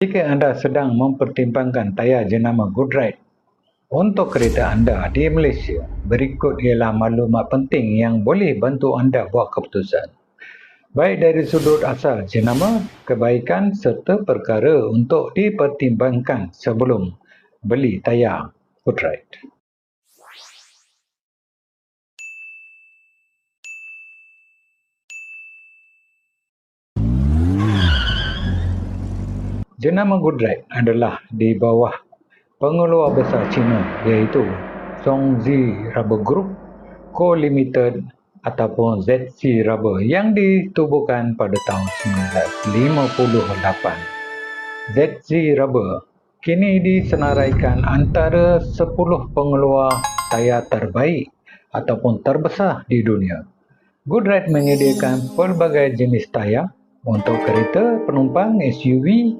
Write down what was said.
Jika anda sedang mempertimbangkan tayar jenama Goodride untuk kereta anda di Malaysia, berikut ialah maklumat penting yang boleh bantu anda buat keputusan. Baik dari sudut asal jenama, kebaikan serta perkara untuk dipertimbangkan sebelum beli tayar Goodride. Jenama Goodride adalah di bawah pengeluar besar China iaitu Zhongzi Rubber Group Co Limited ataupun ZC Rubber yang ditubuhkan pada tahun 1958. ZC Rubber kini disenaraikan antara 10 pengeluar tayar terbaik ataupun terbesar di dunia. Goodride menyediakan pelbagai jenis tayar untuk kereta, penumpang, SUV,